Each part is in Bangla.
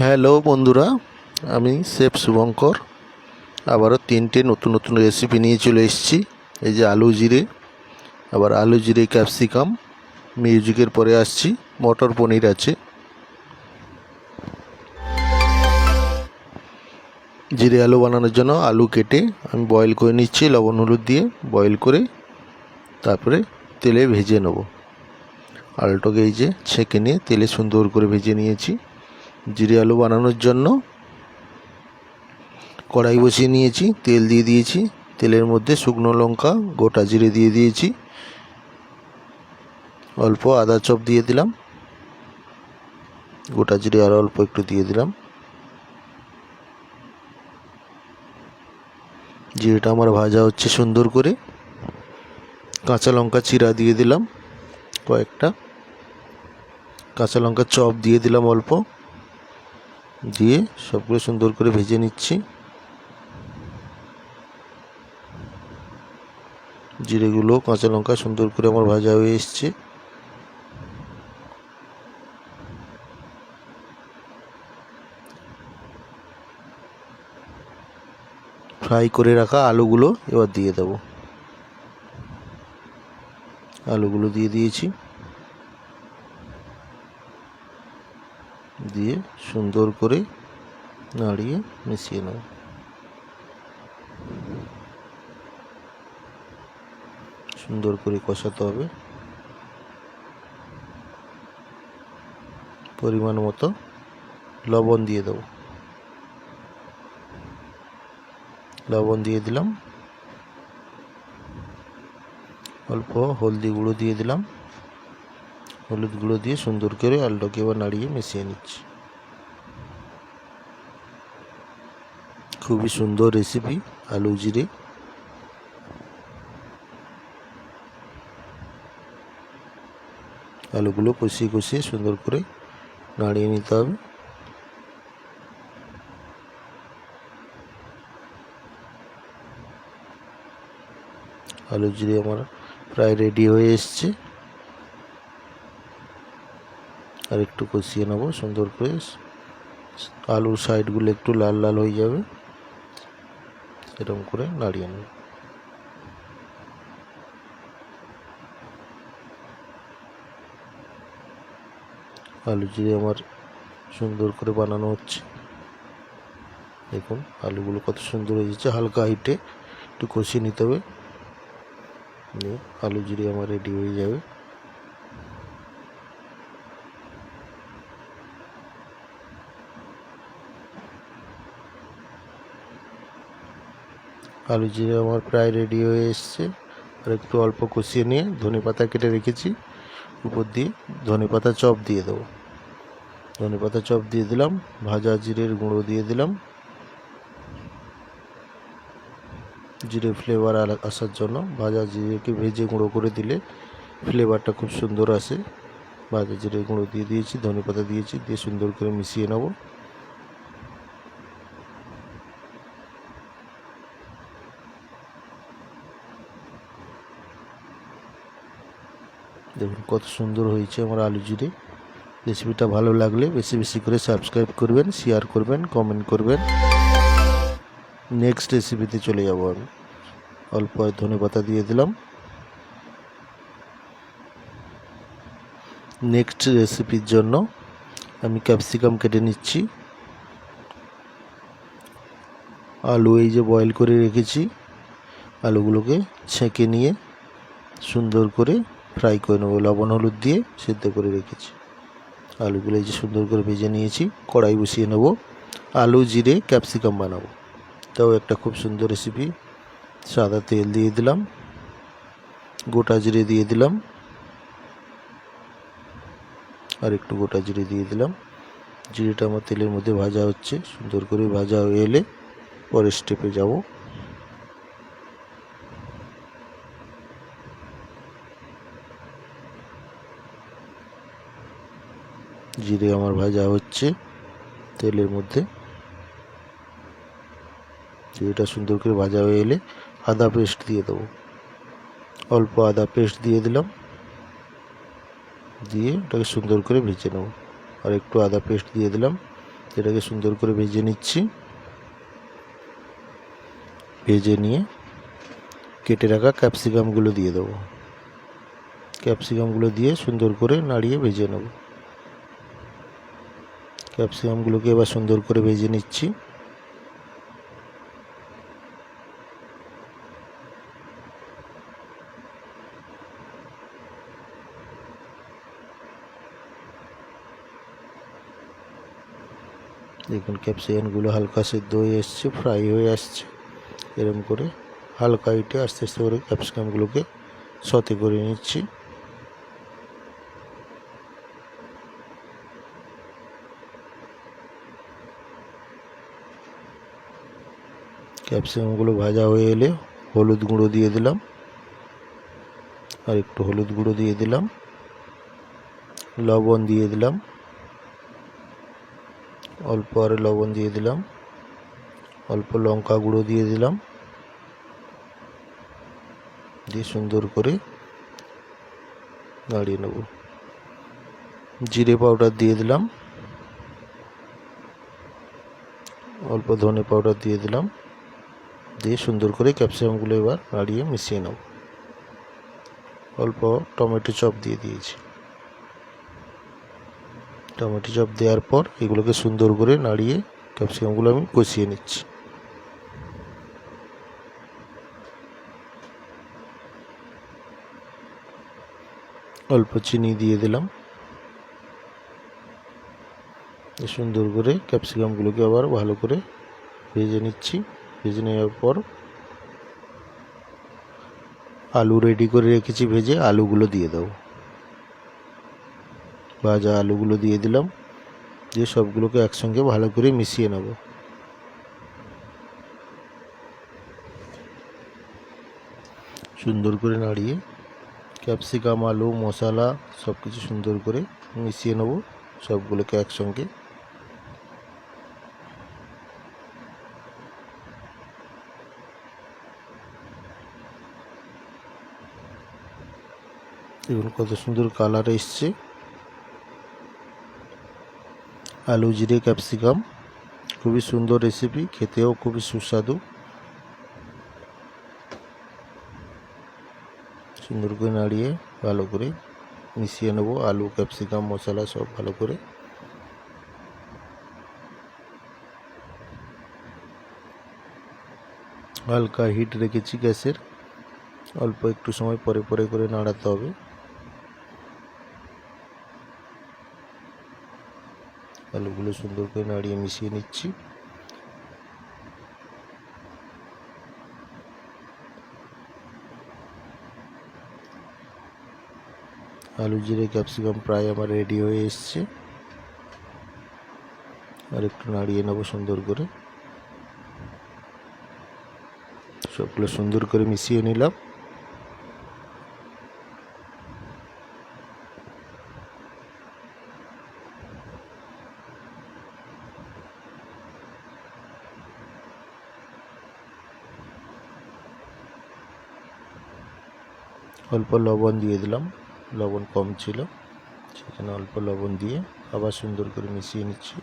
হ্যালো বন্ধুরা, আমি শেফ শুভঙ্কর। আবারও তিনটে নতুন নতুন রেসিপি নিয়ে চলে এসেছি। এই যে আলু জিরে, আবার আলু জিরে ক্যাপসিকাম মিউজিকের পরে আসছি, মটর পনির আছে। জিরে আলু বানানোর জন্য আলু কেটে আমি বয়েল করে নিচ্ছি, লবণ হলুদ দিয়ে বয়েল করে তারপরে তেলে ভেজে নেব। আলুটাকে এই যে ছেঁকে নিয়ে তেলে সুন্দর করে ভেজে নিয়েছি। জিরে আলু বানানোর জন্য। কড়াই বসিয়ে নিয়েছি, তেল দিয়ে দিয়েছি। তেলের মধ্যে শুকনো লঙ্কা, গোটা জিরে দিয়ে দিয়েছি। অল্প আদা চপ দিয়ে দিলাম। গোটা জিরে আর অল্প একটু দিয়ে দিলাম। জিরেটা আমার ভাজা হচ্ছে সুন্দর করে। কাঁচা লঙ্কা চিরা দিয়ে দিলাম কয়েকটা। কাঁচা লঙ্কা চপ দিয়ে দিলাম অল্প। দিয়ে সবগুলো সুন্দর করে ভেজে নিচ্ছি। জিরেগুলো, কাঁচা লঙ্কা সুন্দর করে আমার ভাজা হয়ে এসছে। ফ্রাই করে রাখা আলুগুলো এবার দিয়ে দেব। আলুগুলো দিয়ে দিয়েছি। দিয়ে সুন্দর করে নাড়িয়ে মিশিয়ে নেব। সুন্দর করে কষাতে হবে। পরিমাণ মতো লবণ দিয়ে দেবো। লবণ দিয়ে দিলাম। অল্প হলদি গুঁড়ো দিয়ে দিলাম। হলুদ গুঁড়ো দিয়ে সুন্দর করে আলুটাকে এবার নাড়িয়ে মিশিয়ে নিচ্ছি। খুবই সুন্দর রেসিপি আলু জিরে। আলুগুলো কষিয়ে কষিয়ে সুন্দর করে নাড়িয়ে নিতে হবে। আলু জিরে আমার প্রায় রেডি হয়ে এসছে। আর একটু কষিয়ে নেব, সুন্দর করে। আলুর সাইডগুলো একটু লাল লাল হয়ে যাবে। এরকম করে নাড়িয়ে নেব। আলু জিরে আমার সুন্দর করে বানানো হচ্ছে। দেখুন, আলুগুলো কত সুন্দর হয়ে যাচ্ছে। হালকা হাইটে একটু কষিয়ে নিতে হবে। আলু জিরে আমার রেডি হয়ে যাবে। আলু জিরে আমার প্রায় রেডি হয়ে এসছে। আর একটু অল্প কষিয়ে নিয়ে ধনে পাতা কেটে রেখেছি। উপর দিয়ে ধনে পাতা চপ দিয়ে দেবো। ধনে পাতা চপ দিয়ে দিলাম, ভাজা জিরের গুঁড়ো দিয়ে দিলাম। জিরে ফ্লেভার আসার জন্য ভাজা জিরেকে ভেজে গুঁড়ো করে দিলে ফ্লেভারটা খুব সুন্দর আসে। ভাজা জিরে গুঁড়ো দিয়ে দিয়েছি, ধনে পাতা দিয়েছি, দিয়ে সুন্দর করে মিশিয়ে নেব। দেখুন, কত সুন্দর হয়েছে আমার আলু জিরে রেসিপিটা ভালো লাগলে বেশি বেশি করে সাবস্ক্রাইব করবেন শেয়ার করবেন কমেন্ট করবেন। নেক্সট রেসিপিতে চলে যাব আমি। অল্প ধনে পাতা দিয়ে দিলাম। নেক্সট রেসিপির জন্য আমি ক্যাপসিকাম কেটে নিচ্ছি। আলু এই যে বয়েল করে রেখেছি, আলুগুলোকে ছেঁকে নিয়ে সুন্দর করে ফ্রাই করে নেব, লবণ, হলুদ দিয়ে সেদ্ধ করে রেখেছি। আলুগুলো এই যে সুন্দর করে ভেজে নিয়েছি, কড়াই বসিয়ে নেব, আলু, জিরে, ক্যাপসিকাম বানাবো। তাও একটা খুব সুন্দর রেসিপি সাদা তেল দিয়ে দিলাম, গোটা জিরে দিয়ে দিলাম, আর একটু গোটা জিরে দিয়ে দিলাম। জিরেটা আমার তেলের মধ্যে ভাজা হচ্ছে, সুন্দর করে ভাজা হয়ে এলে পরের স্টেপে যাব। জিরে আমার ভাজা হচ্ছে তেলের মধ্যে। জিরেটা সুন্দর করে ভাজা হয়ে এলে আদা পেস্ট দিয়ে দেবো। অল্প আদা পেস্ট দিয়ে দিলাম। দিয়ে ওটাকে সুন্দর করে ভেজে নেব। আর একটু আদা পেস্ট দিয়ে দিলাম। এটাকে সুন্দর করে ভেজে নিচ্ছি। ভেজে নিয়ে কেটে রাখা ক্যাপসিকামগুলো দিয়ে দেবো। ক্যাপসিকামগুলো দিয়ে সুন্দর করে নাড়িয়ে ভেজে নেব। ক্যাপসিকামগুলোকে এবার সুন্দর করে ভেজে নিচ্ছি। দেখুন, ক্যাপসিকামগুলো হালকা সেদ্ধ হয়ে এসছে, ফ্রাই হয়ে আসছে। এরম করে হালকা হিটে আস্তে আস্তে করে ক্যাপসিকামগুলোকে সতে করে নিচ্ছি। ক্যাপসিকামগুলো ভাজা হয়ে এলে হলুদ গুঁড়ো দিয়ে দিলাম। আর একটু হলুদ গুঁড়ো দিয়ে দিলাম। লবণ দিয়ে দিলাম। অল্প আরে লবণ দিয়ে দিলাম। অল্প লঙ্কা গুঁড়ো দিয়ে দিলাম। দিয়ে সুন্দর করে নাড়িয়ে নেব। জিরে পাউডার দিয়ে দিলাম। অল্প ধনে পাউডার দিয়ে দিলাম। দিয়ে সুন্দর করে ক্যাপসিকামগুলো এবার নাড়িয়ে মিশিয়ে নেব। অল্প টমেটো চপ দিয়ে দিয়েছি। টমেটো চপ দেওয়ার পর এগুলোকে সুন্দর করে নাড়িয়ে ক্যাপসিকামগুলো আমি কষিয়ে নিচ্ছি। অল্প চিনি দিয়ে দিলাম। সুন্দর করে ক্যাপসিকামগুলোকে আবার ভালো করে ভেজে নিচ্ছি। ভেজে নেওয়ার পর আলু রেডি করে রেখেছি, ভেজে আলুগুলো দিয়ে দেবো। ভাজা আলুগুলো দিয়ে দিলাম, দিয়ে সবগুলোকে একসঙ্গে ভালো করে মিশিয়ে নেব। সুন্দর করে নাড়িয়ে ক্যাপসিকাম, আলু, মশলা সব কিছু সুন্দর করে মিশিয়ে নেব, সবগুলোকে একসঙ্গে। দেখুন কত সুন্দর কালার এসছে। আলু, জিরে, ক্যাপসিকাম, খুবই সুন্দর রেসিপি খেতেও খুবই সুস্বাদু। সুন্দর করে নাড়িয়ে ভালো করে মিশিয়ে নেব। আলু, ক্যাপসিকাম, মশলা সব ভালো করে। হালকা হিট রেখেছি গ্যাসের। অল্প একটু সময় পরে পরে করে নাড়াতে হবে। আলুগুলো সুন্দর করে নাড়িয়ে মিশিয়ে নিচ্ছি। আলু জিরে ক্যাপসিকাম প্রায় আমার রেডি হয়ে এসছে। আর একটু নাড়িয়ে নেব সুন্দর করে। সবগুলো সুন্দর করে মিশিয়ে নিলাম। অল্প লবণ দিয়ে দিলাম। লবণ কম ছিল। সেখানে অল্প লবণ দিয়ে আবার সুন্দর করে মিশিয়ে নিচ্ছি।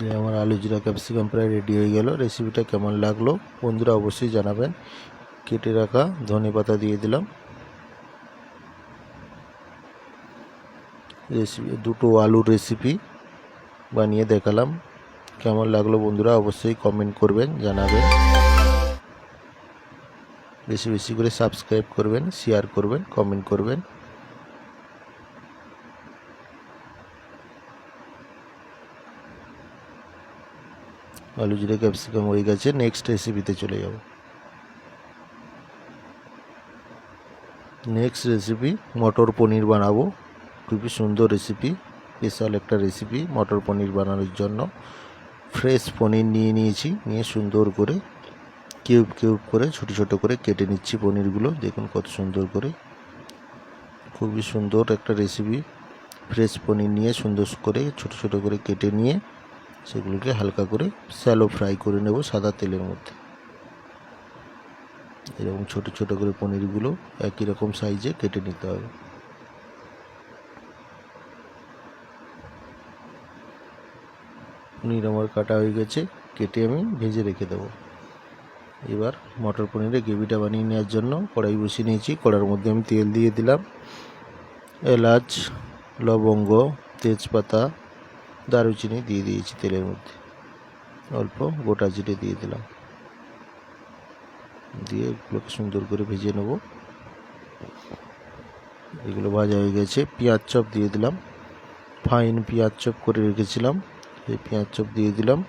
যে আমার আলু জিরা ক্যাপসিকাম প্রায় রেডি হয়ে গেল। রেসিপিটা কেমন লাগল বন্ধুরা অবশ্যই জানাবেন। কেটে রাখা ধনে পাতা দিয়ে দিলাম। রেসিপি দুটো আলুর রেসিপি বানিয়ে দেখালাম। কেমন লাগল বন্ধুরা অবশ্যই কমেন্ট করবেন, জানাবেন। বেশি বেশি করে সাবস্ক্রাইব করবেন শেয়ার করবেন কমেন্ট করবেন। আলু জিরে ক্যাপসিকাম হয়ে গেছে নেক্সট রেসিপিতে চলে যাব। নেক্সট রেসিপি মটর পনির বানাবো। খুবই সুন্দর রেসিপি স্পেশাল একটা রেসিপি মটর পনির বানানোর জন্য। ফ্রেশ পনির নিয়ে নিয়েছি, নিয়ে সুন্দর করে কিউব কিউব করে, ছোট ছোট করে কেটে নিচ্ছি পনিরগুলো। দেখুন কত সুন্দর করে। খুবই সুন্দর একটা রেসিপি ফ্রেশ পনির নিয়ে সুন্দর করে, ছোট ছোট করে কেটে নিয়ে সেগুলোকে হালকা করে স্যালো ফ্রাই করে নেব সাদা তেলের মধ্যে। এরকম ছোট ছোট করে পনিরগুলো একই রকম সাইজে কেটে নিতে হবে। পনির আমার কাটা হয়ে গেছে, কেটে আমি ভেজে রেখে দেবো। এবার মটর পনিরের গ্রেভিটা বানিয়ে নেওয়ার জন্য কড়াই বসিয়ে নিয়েছি। কড়ার মধ্যে আমি তেল দিয়ে দিলাম। এলাচ, লবঙ্গ, তেজপাতা, দারুচিনি দিয়ে দিয়েছি তেলের মধ্যে। অল্প গোটা জিরে দিয়ে দিলাম। দিয়ে এগুলোকে সুন্দর করে ভেজে নেব। এগুলো ভাজা হয়ে গেছে। পেঁয়াজ চপ দিয়ে দিলাম। ফাইন পেঁয়াজ চপ করে রেখেছিলাম। সেই পেঁয়াজ চপ দিয়ে দিলাম।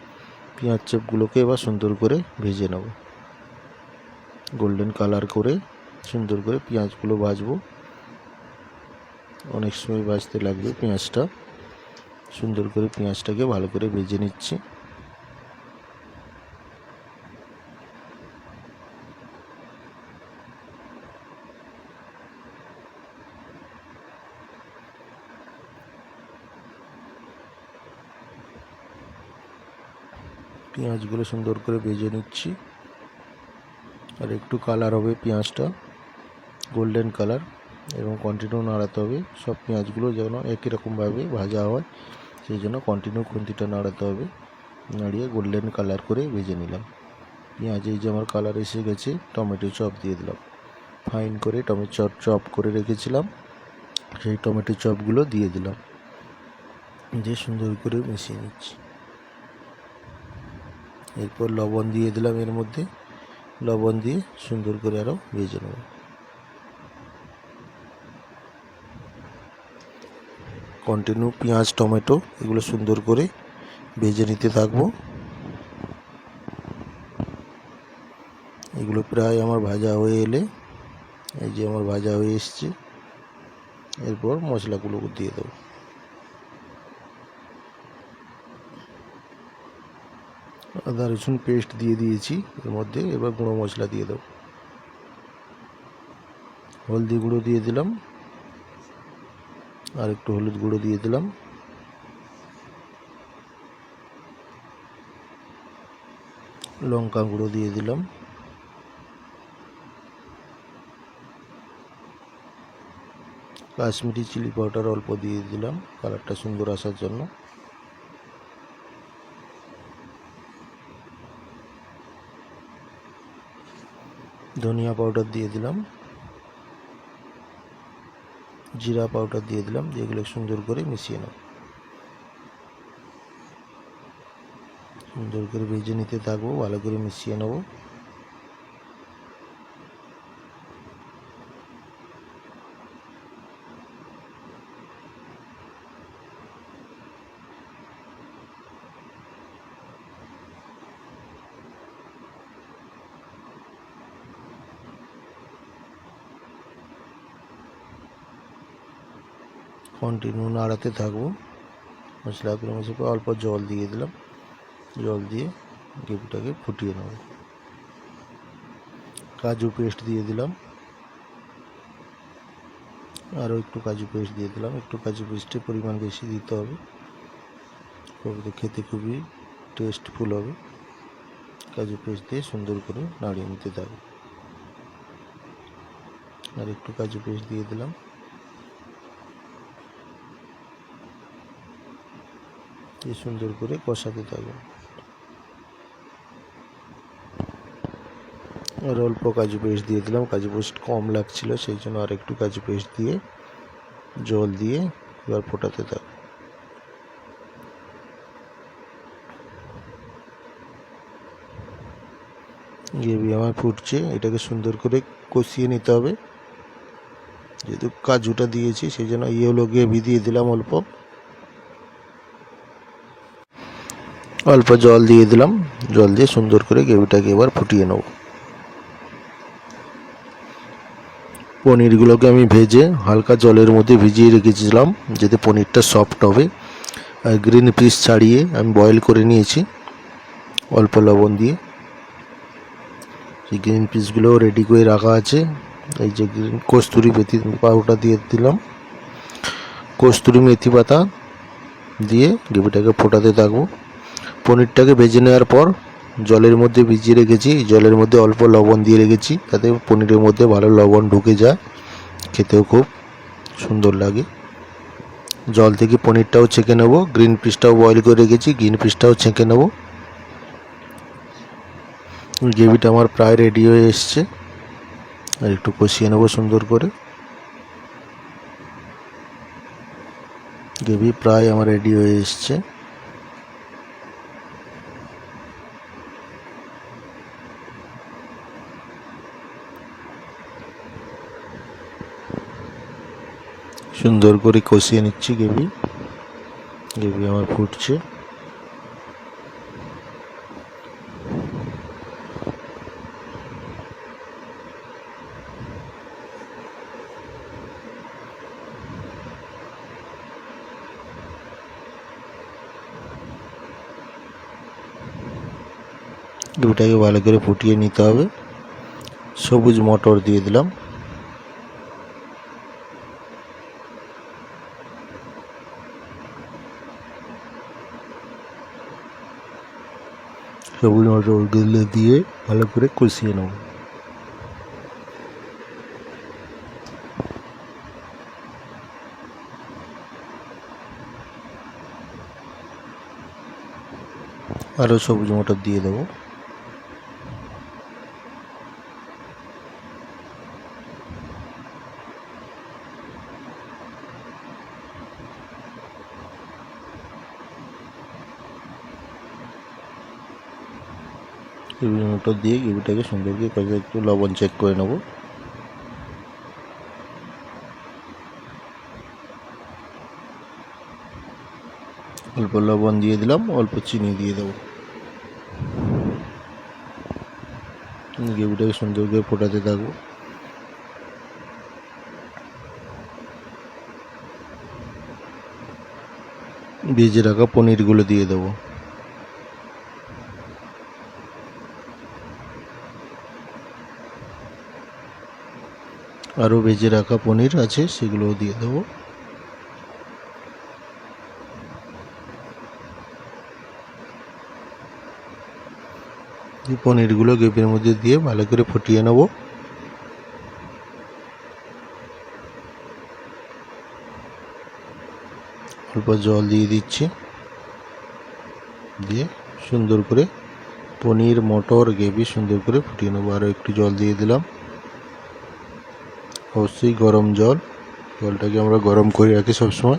পেঁয়াজ চপগুলোকে এবার সুন্দর করে ভেজে নেব। গোল্ডেন কালার করে সুন্দর করে পেঁয়াজগুলো ভাজবো। অনেক সময় ভাজতে লাগবে পেঁয়াজটা। সুন্দর করে পেঁয়াজটাকে ভালো করে ভেজে নিচ্ছি। পেঁয়াজগুলো সুন্দর করে ভেজে নিচ্ছি। আর একটু কালার হবে পেঁয়াজটা গোল্ডেন কালার এবং কন্টিনিউ নাড়াতে হবে। সব পেঁয়াজগুলো যেন একই রকমভাবে ভাজা হয়, সেই জন্য কন্টিনিউ খুন্তিটা নাড়াতে হবে। নাড়িয়ে গোল্ডেন কালার করে ভেজে নিলাম। পেঁয়াজ, এই যে আমার কালার এসে গেছে, টমেটো চপ দিয়ে দিলাম। ফাইন করে টমেটো চপ চপ করে রেখেছিলাম, সেই টমেটো চপগুলো দিয়ে দিলাম। দিয়ে সুন্দর করে মিশিয়ে নিচ্ছি। এরপর লবণ দিয়ে দিলাম এর মধ্যে। লবণ দিয়ে সুন্দর করে আরও ভেজে নেব। কন্টিনিউ পেঁয়াজ, টমেটো এগুলো সুন্দর করে ভেজে নিতে থাকব। এগুলো প্রায় আমার ভাজা হয়ে এলে, এই যে আমার ভাজা হয়ে এসছে, এরপর মশলাগুলো দিয়ে দেবো। আদা রসুন পেস্ট দিয়ে দিয়েছি এর মধ্যে, এবার গুঁড়ো মশলা দিয়ে দেবো। হলদি গুঁড়ো দিয়ে দিলাম, আর একটু হলুদ গুঁড়ো দিয়ে দিলাম। লঙ্কা গুঁড়ো দিয়ে দিলাম। কাশ্মীরি চিলি পাউডার অল্প দিয়ে দিলাম, কালারটা সুন্দর আসার জন্য। ধনিয়া পাউডার দিয়ে দিলাম। জিরা পাউডার দিয়ে দিলাম, দিয়ে এগুলো সুন্দর করে মিশিয়ে নেব। সুন্দর করে ভেজে নিতে থাকব, ভালো করে মিশিয়ে নেব। কন্টিনিউ নাড়াতে থাকব। মশলাগুলো মিশে অল্প জল দিয়ে দিলাম। জল দিয়ে গ্রেভিটাকে ফুটিয়ে নেব। কাজু পেস্ট দিয়ে দিলাম। আরও একটু কাজু পেস্ট দিয়ে দিলাম। একটু কাজু পেস্টের পরিমাণ বেশি দিতে হবে। কবিতে খেতে খুবই টেস্টফুল হবে। কাজু পেস্ট দিয়ে সুন্দর করে নাড়িয়ে নিতে থাকবে। আর একটু কাজু পেস্ট দিয়ে দিলাম। দিয়ে সুন্দর করে কষাতে থাকবে। আর অল্প কাজু পেস্ট দিয়ে দিলাম। কাজু পেস্ট কম লাগছিল, সেই জন্য আর একটু কাজু পেস্ট দিয়ে জল দিয়ে এবার ফোটাতে থাক গ্রেভি আমার ফুটছে, এটাকে সুন্দর করে কষিয়ে নিতে হবে। যেহেতু কাজুটা দিয়েছি, সেই জন্য ইয়েলো গ্রেভি দিয়ে দিলাম অল্প। অল্প জল দিয়ে দিলাম। জল দিয়ে সুন্দর করে গ্রেভিটাকে এবার ফুটিয়ে নেব। পনিরগুলোকে আমি ভেজে হালকা জলের মধ্যে ভিজিয়ে রেখেছিলাম, যাতে পনিরটা সফট হবে। আর গ্রিন পিস ছাড়িয়ে আমি বয়েল করে নিয়েছি, অল্প লবণ দিয়ে। সেই গ্রিন পিসগুলো রেডি করে রাখা আছে। এই যে গ্রিন কস্তুরি মেথি পাউডার দিয়ে দিলাম। কস্তুরি মেথি পাতা দিয়ে গ্রেভিটাকে ফোটাতে থাকব। পনিরটাকে ভেজে নেওয়ার পর জলের মধ্যে ভিজিয়ে রেখেছি। জলের মধ্যে অল্প লবণ দিয়ে রেখেছি যাতে পনিরের মধ্যে ভালো লবণ ঢুকে যায়। খেতেও খুব সুন্দর লাগে। জল থেকে পনিরটাও ছেঁকে নেব। গ্রিন পিসটাও বয়েল করে রেখেছি। গ্রিন পিসটাও ছেঁকে নেব। গ্রেভিটা আমার প্রায় রেডি হয়ে এসছে। আর একটু কষিয়ে নেব সুন্দর করে। গ্রেভি প্রায় আমার রেডি হয়ে এসছে। সুন্দর করে কষিয়ে নিচ্ছি গ্রেভি। গ্রেভি আমার ফুটছে। গ্রেভিটাকে ভালো করে ফুটিয়ে নিতে হবে। সবুজ মটর দিয়ে দিলাম। সবুজ মটরগুলো দিয়ে ভালো করে কষিয়ে নেব। আরও সবুজ মটর দিয়ে দেবো। গ্রেভির মটর দিয়ে গ্রেভিটাকে সুন্দর করে কষে একটু লবণ চেক করে নেব। অল্প লবণ দিয়ে দিলাম, অল্প চিনি দিয়ে দেবো। গ্রেভিটাকে সুন্দর করে ফোটাতে থাকব। ভেজে রাখা পনিরগুলো দিয়ে দেবো। আরও ভেজে রাখা পনির আছে, সেগুলোও দিয়ে দেবো। পনিরগুলো গ্রেভির মধ্যে দিয়ে ভালো করে ফুটিয়ে নেব। অল্প জল দিয়ে দিচ্ছি। দিয়ে সুন্দর করে পনির, মটর, গ্রেভি সুন্দর করে ফুটিয়ে নেব। আরও একটু জল দিয়ে দিলাম। অবশ্যই গরম জল। জলটাকে আমরা গরম করে রাখি সবসময়।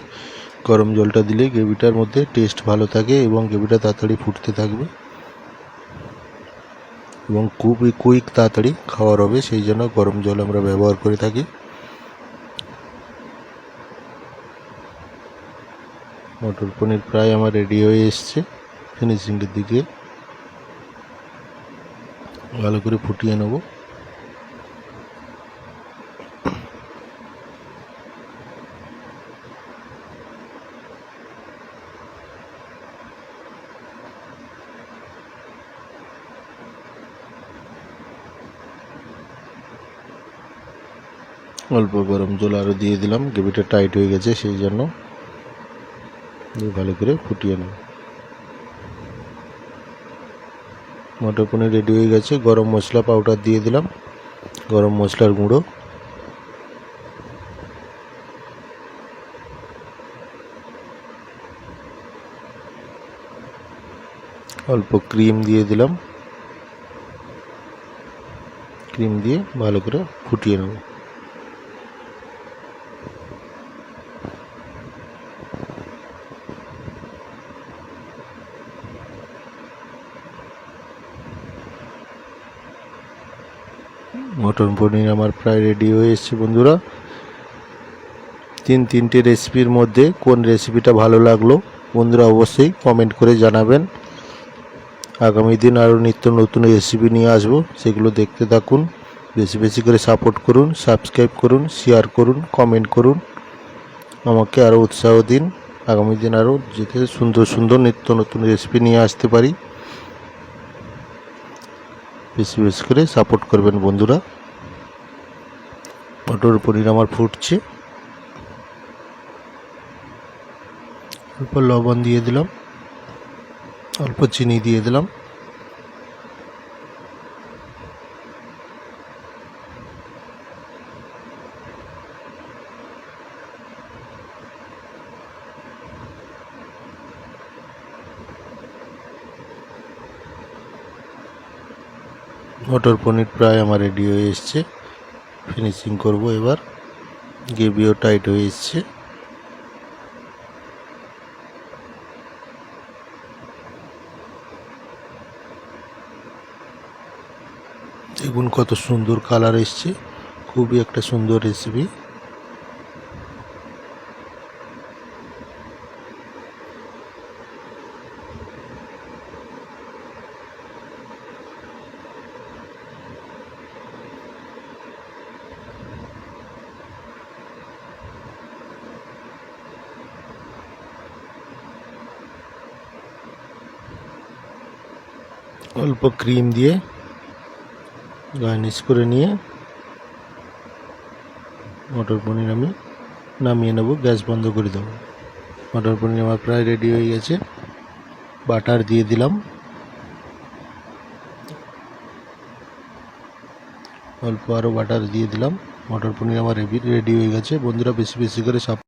গরম জলটা দিলে গ্রেভিটার মধ্যে টেস্ট ভালো থাকে এবং গ্রেভিটা তাড়াতাড়ি ফুটতে থাকবে। এবং খুবই কুইক তাড়াতাড়ি খাওয়ার হবে, সেই জন্য গরম জল আমরা ব্যবহার করে থাকি। মটর পনির প্রায় আমার রেডি হয়ে এসছে ফিনিশিংয়ের দিকে। ভালো করে ফুটিয়ে নেব। অল্প গরম জল আরও দিয়ে দিলাম। গ্রেভিটা টাইট হয়ে গেছে, সেই জন্য ভালো করে ফুটিয়ে নেব মটর পনির রেডি হয়ে গেছে। গরম মশলা পাউডার দিয়ে দিলাম। গরম মশলার গুঁড়ো। অল্প ক্রিম দিয়ে দিলাম। ক্রিম দিয়ে ভালো করে ফুটিয়ে নেব। মটন পনির আমার প্রায় রেডি হয়ে এসছে বন্ধুরা। তিন তিনটে রেসিপির মধ্যে কোন রেসিপিটা ভালো লাগল বন্ধুরা অবশ্যই কমেন্ট করে জানাবেন। আগামী দিন আরও নিত্য নতুন রেসিপি নিয়ে আসব, সেগুলো দেখতে থাকুন। বেশি বেশি করে সাপোর্ট করুন সাবস্ক্রাইব করুন শেয়ার করুন কমেন্ট করুন। আমাকে আরও উৎসাহ দিন। আগামী দিন আরও যেতে সুন্দর সুন্দর নিত্য নতুন রেসিপি নিয়ে আসতে পারি। বেশি বেশি করে সাপোর্ট করবেন বন্ধুরা। মটর পনির আমার ফুটছে। অল্প লবণ দিয়ে দিলাম। অল্প চিনি দিয়ে দিলাম। মটর পনির প্রায় আমার রেডি হয়ে এসছে। ফিনিশিং করব এবার। গেবিও টাইট হয়ে এসছে। দেখুন কত সুন্দর কালার এসছে। খুবই একটা সুন্দর রেসিপি অল্প ক্রিম দিয়ে গার্নিশ করে নিয়ে মটর পনির আমি নামিয়ে নেব, গ্যাস বন্ধ করে দেবো। মটর পনির আমার প্রায় রেডি হয়ে গেছে। বাটার দিয়ে দিলাম। অল্প আরও বাটার দিয়ে দিলাম। মটর পনির আমার রেডি হয়ে গেছে। বন্ধুরা, বেশি বেশি করে সাপ